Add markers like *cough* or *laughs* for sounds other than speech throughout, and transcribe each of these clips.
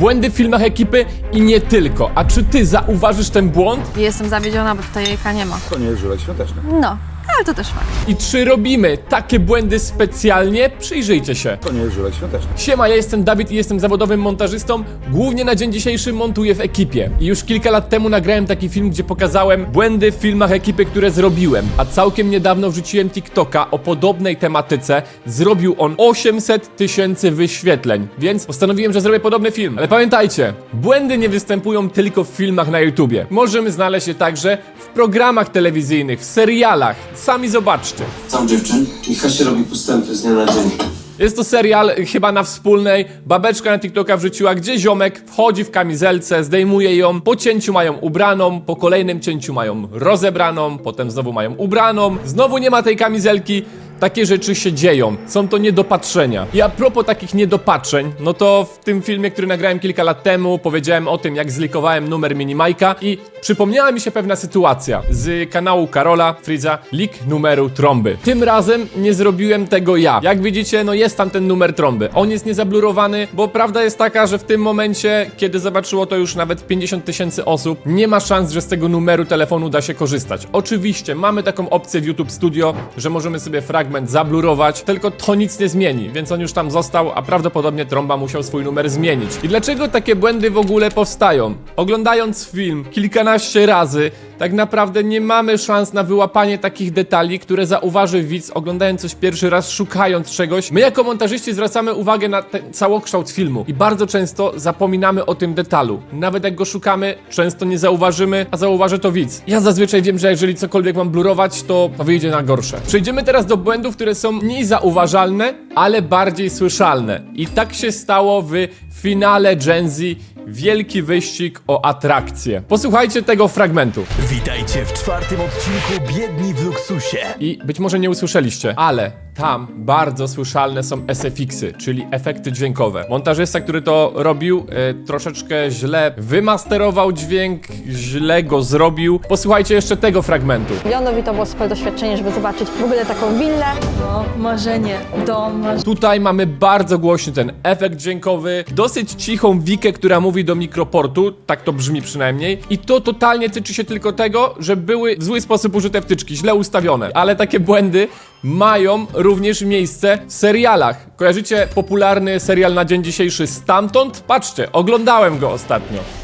Błędy w filmach ekipy i nie tylko. A czy ty zauważysz ten błąd? Jestem zawiedziona, bo tutaj jajka nie ma. To nie jest żurek świąteczny. No, ale to też fakt. I czy robimy takie błędy specjalnie? Przyjrzyjcie się. To nie jest żurek świąteczny. Siema, ja jestem Dawid i jestem zawodowym montażystą. Głównie na dzień dzisiejszy montuję w ekipie. I już kilka lat temu nagrałem taki film, gdzie pokazałem błędy w filmach ekipy, które zrobiłem. A całkiem niedawno wrzuciłem TikToka o podobnej tematyce. Zrobił on 800 tysięcy wyświetleń. Więc postanowiłem, że zrobię podobny film. Ale pamiętajcie, błędy nie występują tylko w filmach na YouTubie. Możemy znaleźć je także w programach telewizyjnych, w serialach. Sami zobaczcie. Tam dziewczyn, Micha się robi postępy z dnia na dzień. Jest to serial chyba na wspólnej. Babeczka na TikToka wrzuciła, gdzie ziomek wchodzi w kamizelce, zdejmuje ją, po cięciu mają ubraną, po kolejnym cięciu mają rozebraną, potem znowu mają ubraną, znowu nie ma tej kamizelki. Takie rzeczy się dzieją, są to niedopatrzenia. I a propos takich niedopatrzeń, no to w tym filmie, który nagrałem kilka lat temu, powiedziałem o tym, jak zlikowałem numer Minimajka i przypomniała mi się pewna sytuacja z kanału Karola Friza, lik numeru trąby. Tym razem nie zrobiłem tego ja. Jak widzicie, no jest tam ten numer trąby. On jest niezablurowany, bo prawda jest taka, że w tym momencie, kiedy zobaczyło to już nawet 50 tysięcy osób, nie ma szans, że z tego numeru telefonu da się korzystać. Oczywiście mamy taką opcję w YouTube Studio, że możemy sobie fragment zablurować, tylko to nic nie zmieni, więc on już tam został, a prawdopodobnie trąba musiał swój numer zmienić. I dlaczego takie błędy w ogóle powstają? Oglądając film kilkanaście razy, tak naprawdę nie mamy szans na wyłapanie takich detali, które zauważy widz oglądając coś pierwszy raz, szukając czegoś. My jako montażyści zwracamy uwagę na ten całokształt filmu i bardzo często zapominamy o tym detalu. Nawet jak go szukamy, często nie zauważymy, a zauważy to widz. Ja zazwyczaj wiem, że jeżeli cokolwiek mam blurować, to to wyjdzie na gorsze. Przejdziemy teraz do błędów, które są mniej zauważalne, ale bardziej słyszalne. I tak się stało w finale Gen Z Wielki wyścig o atrakcje. Posłuchajcie tego fragmentu. Witajcie w czwartym odcinku Biedni w luksusie. I być może nie usłyszeliście, ale tam bardzo słyszalne są SFX-y, czyli efekty dźwiękowe. Montażysta, który to robił, e, troszeczkę źle wymasterował dźwięk, źle go zrobił. Posłuchajcie jeszcze tego fragmentu. Leonowi to było super doświadczenie, żeby zobaczyć w ogóle taką willę. No, marzenie, dom, marzenie. Tutaj mamy bardzo głośny ten efekt dźwiękowy, dosyć cichą Wikę, która mówi do mikroportu, tak to brzmi przynajmniej. I to totalnie tyczy się tylko tego, że były w zły sposób użyte wtyczki, źle ustawione. Ale takie błędy mają również miejsce w serialach. Kojarzycie popularny serial na dzień dzisiejszy Stamtąd? Patrzcie, oglądałem go ostatnio.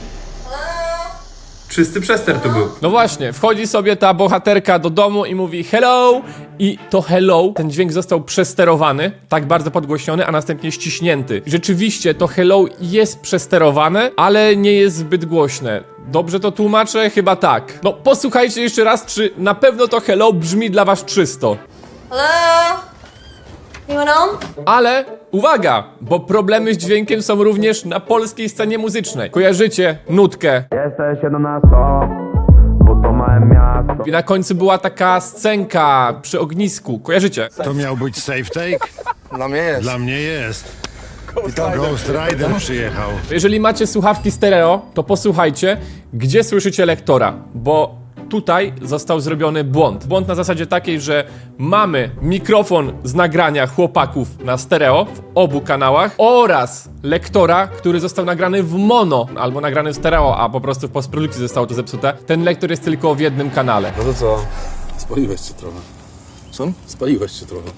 Czysty przester to był. No właśnie, wchodzi sobie ta bohaterka do domu i mówi hello i to hello, ten dźwięk został przesterowany, tak bardzo podgłośniony, a następnie ściśnięty. Rzeczywiście to hello jest przesterowane, ale nie jest zbyt głośne. Dobrze to tłumaczę? Chyba tak. No posłuchajcie jeszcze raz, czy na pewno to hello brzmi dla was czysto. Hello? Home? Ale uwaga, bo problemy z dźwiękiem są również na polskiej scenie muzycznej. Kojarzycie nutkę Jesteś 11, bo to małe miasto. i na końcu była taka scenka przy ognisku. Kojarzycie? To miał być safe take? Dla mnie jest. Dla mnie jest. Ghost Rider przyjechał. Jeżeli macie słuchawki stereo, to posłuchajcie, gdzie słyszycie lektora, bo tutaj został zrobiony błąd. Błąd na zasadzie takiej, że mamy mikrofon z nagrania chłopaków na stereo w obu kanałach oraz lektora, który został nagrany w mono albo nagrany w stereo, a po prostu w postprodukcji zostało to zepsute. Ten lektor jest tylko w jednym kanale. No to co? Spaliłeś się trochę. Co? Spaliłeś się trochę.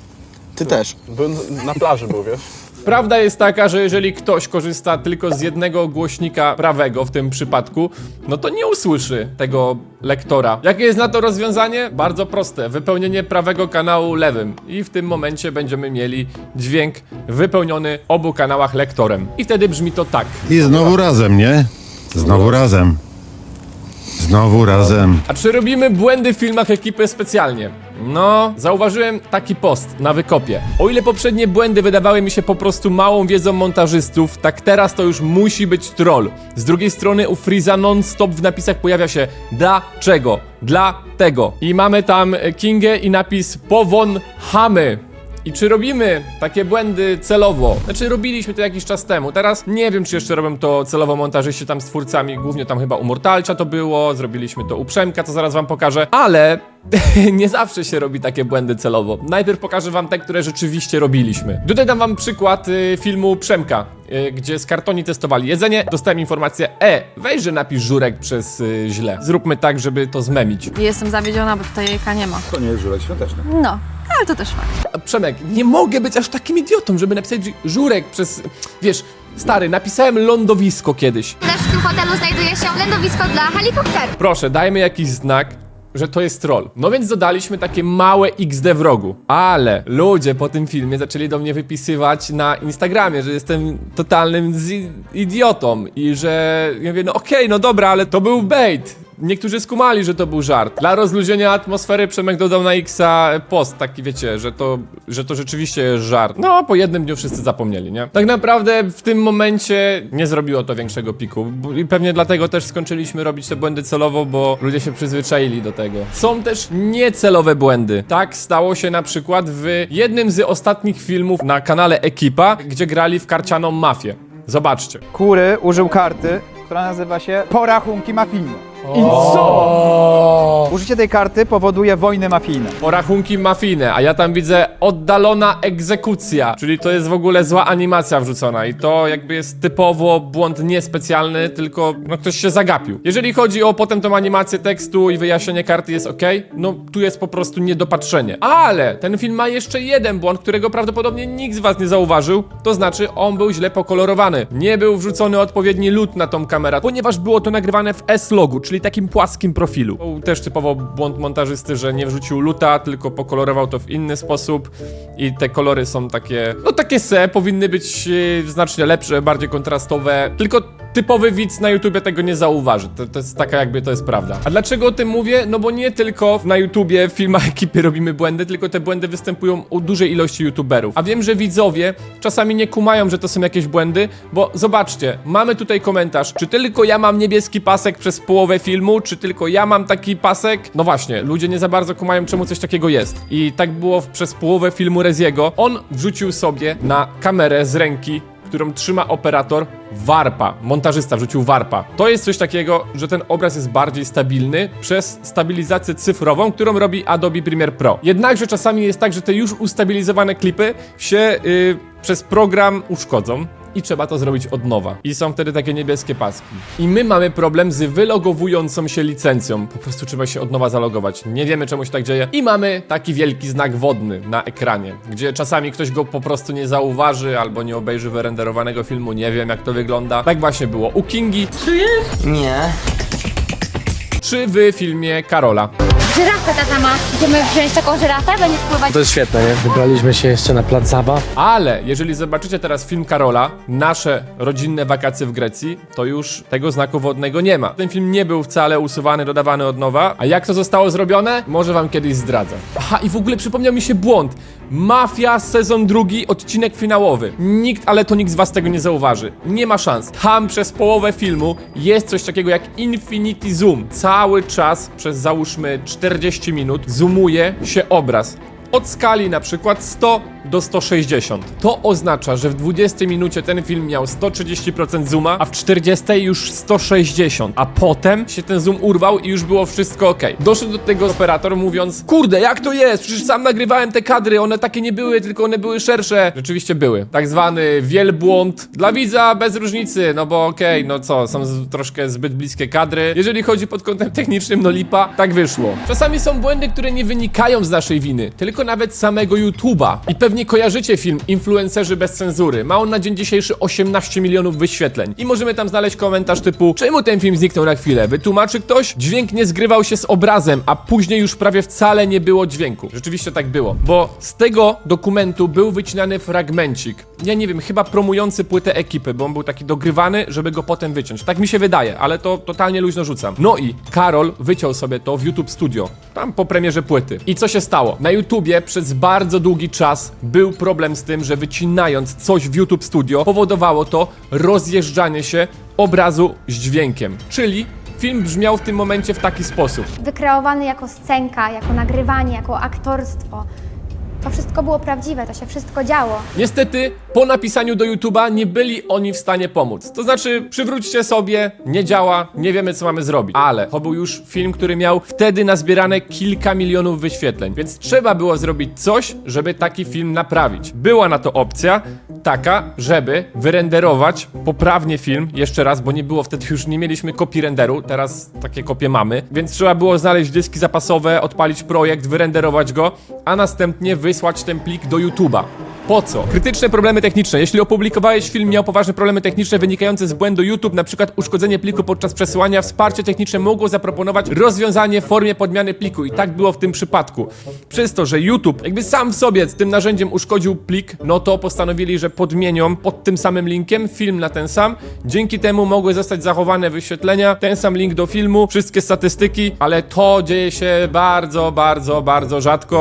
Ty też. Byłem na plaży był, wiesz? Prawda jest taka, że jeżeli ktoś korzysta tylko z jednego głośnika prawego w tym przypadku, no to nie usłyszy tego lektora. Jakie jest na to rozwiązanie? Bardzo proste. Wypełnienie prawego kanału lewym. I w tym momencie będziemy mieli dźwięk wypełniony obu kanałach lektorem. I wtedy brzmi to tak. I znowu razem, nie? Znowu razem. Znowu razem. A czy robimy błędy w filmach ekipy specjalnie? No, zauważyłem taki post na wykopie. O ile poprzednie błędy wydawały mi się po prostu małą wiedzą montażystów, tak teraz to już musi być troll. Z drugiej strony u Freeza non-stop w napisach pojawia się dlaczego, dla tego. I mamy tam Kingę i napis powon hamy. I czy robimy takie błędy celowo? Znaczy robiliśmy to jakiś czas temu. Teraz nie wiem, czy jeszcze robią to celowo montażyści tam z twórcami. Głównie tam chyba u Mortalcia to było. Zrobiliśmy to u Przemka, co zaraz wam pokażę. Ale *laughs* nie zawsze się robi takie błędy celowo. Najpierw pokażę wam te, które rzeczywiście robiliśmy. Tutaj dam wam przykład y, filmu Przemka, y, gdzie z kartoni testowali jedzenie. Dostałem informację, e, weź, że napisz żurek przez y, źle. Zróbmy tak, żeby to zmemić. Jestem zawiedziona, bo tutaj jajka nie ma. To nie jest żurek świąteczny. No, ale to też fakt. Przemek, nie mogę być aż takim idiotą, żeby napisać żurek przez, wiesz, stary, napisałem lądowisko kiedyś. W tym hotelu znajduje się lądowisko dla helikopterów. Proszę, dajmy jakiś znak, że to jest troll. No więc dodaliśmy takie małe XD w rogu. Ale ludzie po tym filmie zaczęli do mnie wypisywać na Instagramie, że jestem totalnym idiotą i że ja mówię, no okej, no dobra, ale to był bait. Niektórzy skumali, że to był żart. Dla rozluźnienia atmosfery Przemek dodał na Xa post, taki wiecie, że to, że to rzeczywiście jest żart. No, po jednym dniu wszyscy zapomnieli, nie? Tak naprawdę w tym momencie nie zrobiło to większego piku. I pewnie dlatego też skończyliśmy robić te błędy celowo, bo ludzie się przyzwyczaili do tego. Są też niecelowe błędy. Tak stało się na przykład w jednym z ostatnich filmów na kanale Ekipa, gdzie grali w karcianą mafię. Zobaczcie. Kury użył karty, która nazywa się porachunki mafijne. I Użycie tej karty powoduje wojny mafijne. Porachunki mafijne, a ja tam widzę oddalona egzekucja, czyli to jest w ogóle zła animacja wrzucona i to jakby jest typowo błąd niespecjalny, tylko no ktoś się zagapił. Jeżeli chodzi o potem tą animację tekstu i wyjaśnienie karty jest ok, no tu jest po prostu niedopatrzenie. Ale ten film ma jeszcze jeden błąd, którego prawdopodobnie nikt z was nie zauważył, to znaczy on był źle pokolorowany. Nie był wrzucony odpowiedni lód na tą kamerę, ponieważ było to nagrywane w S-logu, czyli takim płaskim profilu. Też typowo błąd montażysty, że nie wrzucił luta, tylko pokolorował to w inny sposób. I te kolory są takie, no takie se, powinny być e, znacznie lepsze, bardziej kontrastowe, tylko typowy widz na YouTubie tego nie zauważy. To, to jest taka jakby to jest prawda. A dlaczego o tym mówię? No bo nie tylko na YouTubie w filmach *laughs* ekipy robimy błędy, tylko te błędy występują u dużej ilości YouTuberów. A wiem, że widzowie czasami nie kumają, że to są jakieś błędy, bo zobaczcie, mamy tutaj komentarz, czy tylko ja mam niebieski pasek przez połowę filmu, czy tylko ja mam taki pasek? No właśnie, ludzie nie za bardzo kumają, czemu coś takiego jest. I tak było przez połowę filmu Reziego. On wrzucił sobie na kamerę z ręki którą trzyma operator warpa. Montażysta wrzucił warpa. To jest coś takiego, że ten obraz jest bardziej stabilny przez stabilizację cyfrową, którą robi Adobe Premiere Pro. Jednakże czasami jest tak, że te już ustabilizowane klipy się yy, przez program uszkodzą. I trzeba to zrobić od nowa. I są wtedy takie niebieskie paski. I my mamy problem z wylogowującą się licencją. Po prostu trzeba się od nowa zalogować. Nie wiemy czemu się tak dzieje. I mamy taki wielki znak wodny na ekranie, gdzie czasami ktoś go po prostu nie zauważy albo nie obejrzy wyrenderowanego filmu. Nie wiem jak to wygląda. Tak właśnie było u Kingi. Nie. Czy w filmie Karola. Żyrafę tata ma. Idziemy wziąć taką żyrafę, będzie spływać. To jest świetne, nie? Wybraliśmy się jeszcze na plac zabaw. Ale jeżeli zobaczycie teraz film Karola, nasze rodzinne wakacje w Grecji, to już tego znaku wodnego nie ma. Ten film nie był wcale usuwany, dodawany od nowa. A jak to zostało zrobione? Może wam kiedyś zdradzę. Aha, i w ogóle przypomniał mi się błąd. Mafia sezon drugi, odcinek finałowy. Nikt, ale to nikt z was tego nie zauważy. Nie ma szans. Tam przez połowę filmu jest coś takiego jak Infinity Zoom. Cały czas przez załóżmy 40 minut zoomuje się obraz. Od skali na przykład 100 do 160. To oznacza, że w 20 minucie ten film miał 130% zooma, a w 40 już 160. A potem się ten zoom urwał i już było wszystko ok. Doszedł do tego operator mówiąc: Kurde, jak to jest? Przecież sam nagrywałem te kadry, one takie nie były, tylko one były szersze. Rzeczywiście były. Tak zwany wielbłąd. Dla widza bez różnicy, no bo okej, no co, są z, troszkę zbyt bliskie kadry. Jeżeli chodzi pod kątem technicznym, no lipa, tak wyszło. Czasami są błędy, które nie wynikają z naszej winy, tylko nawet samego YouTube'a. I pewnie kojarzycie film Influencerzy bez cenzury. Ma on na dzień dzisiejszy 18 milionów wyświetleń. I możemy tam znaleźć komentarz typu Czemu ten film zniknął na chwilę? Wytłumaczy ktoś? Dźwięk nie zgrywał się z obrazem, a później już prawie wcale nie było dźwięku. Rzeczywiście tak było. Bo z tego dokumentu był wycinany fragmencik. Ja nie wiem, chyba promujący płytę ekipy, bo on był taki dogrywany, żeby go potem wyciąć. Tak mi się wydaje, ale to totalnie luźno rzucam. No i Karol wyciął sobie to w YouTube Studio. Tam po premierze płyty. I co się stało? Na YouTubie przez bardzo długi czas był problem z tym, że wycinając coś w YouTube Studio powodowało to rozjeżdżanie się obrazu z dźwiękiem. Czyli film brzmiał w tym momencie w taki sposób. Wykreowany jako scenka, jako nagrywanie, jako aktorstwo. To wszystko było prawdziwe, to się wszystko działo. Niestety, po napisaniu do YouTube'a nie byli oni w stanie pomóc. To znaczy, przywróćcie sobie, nie działa, nie wiemy co mamy zrobić. Ale to był już film, który miał wtedy nazbierane kilka milionów wyświetleń, więc trzeba było zrobić coś, żeby taki film naprawić. Była na to opcja taka, żeby wyrenderować poprawnie film jeszcze raz, bo nie było wtedy już, nie mieliśmy kopii renderu, teraz takie kopie mamy, więc trzeba było znaleźć dyski zapasowe, odpalić projekt, wyrenderować go, a następnie wysłać ten plik do YouTube'a. Po co? Krytyczne problemy techniczne. Jeśli opublikowałeś film, miał poważne problemy techniczne wynikające z błędu YouTube, przykład uszkodzenie pliku podczas przesyłania, wsparcie techniczne mogło zaproponować rozwiązanie w formie podmiany pliku i tak było w tym przypadku. Przez to, że YouTube jakby sam w sobie z tym narzędziem uszkodził plik, no to postanowili, że podmienią pod tym samym linkiem film na ten sam. Dzięki temu mogły zostać zachowane wyświetlenia, ten sam link do filmu, wszystkie statystyki, ale to dzieje się bardzo, bardzo, bardzo rzadko.